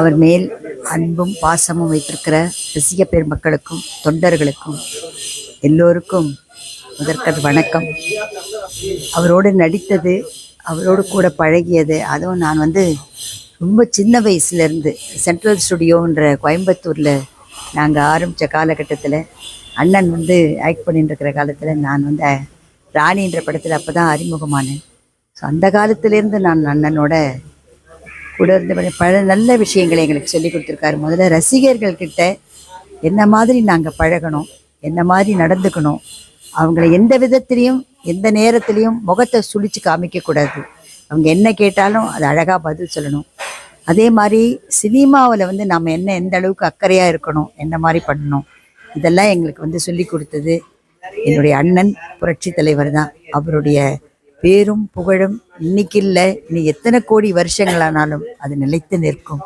அவர் மேல் அன்பும் பாசமும் வைத்திருக்கிற ரசிக பெருமக்களுக்கும் தொண்டர்களுக்கும் எல்லோருக்கும் முதற்கண் வணக்கம். அவரோடு நடித்தது அவரோடு கூட பழகியது அதுவும் நான் வந்து ரொம்ப சின்ன வயசுலேருந்து சென்ட்ரல் ஸ்டுடியோன்ற கோயம்புத்தூரில் நாங்கள் ஆரம்பித்த காலகட்டத்தில் அண்ணன் வந்து ஆக்ட் பண்ணிட்டுருக்கிற காலத்தில் நான் வந்து ராணின்ற படத்தில் அப்போ தான் அறிமுகமானேன். ஸோ அந்த காலத்திலேருந்து நான் அண்ணனோட கூட பல- நல்ல விஷயங்களை எங்களுக்கு சொல்லி கொடுத்துருக்காரு. முதல்ல ரசிகர்கள் கிட்ட என்ன மாதிரி நாங்கள் பழகணும்? என்ன மாதிரி நடந்துக்கணும்? அவங்கள எந்த விதத்திலையும் எந்த நேரத்துலையும் முகத்தை சுழிச்சு காமிக்கக்கூடாது அவங்க என்ன கேட்டாலும் அது அழகாக பதில் சொல்லணும். அதே மாதிரி சினிமாவில் வந்து நாம் என்ன எந்த அளவுக்கு அக்கறையாக இருக்கணும்? என்ன மாதிரி பண்ணணும்? இதெல்லாம் எங்களுக்கு வந்து சொல்லி கொடுத்தது என்னுடைய அண்ணன் புரட்சி தலைவர் தான். அவருடைய பேரும் புகழும் இன்னைக்கு இல்லை இனி எத்தனை கோடி வருஷங்களானாலும் அது நிலைத்து நிற்கும்.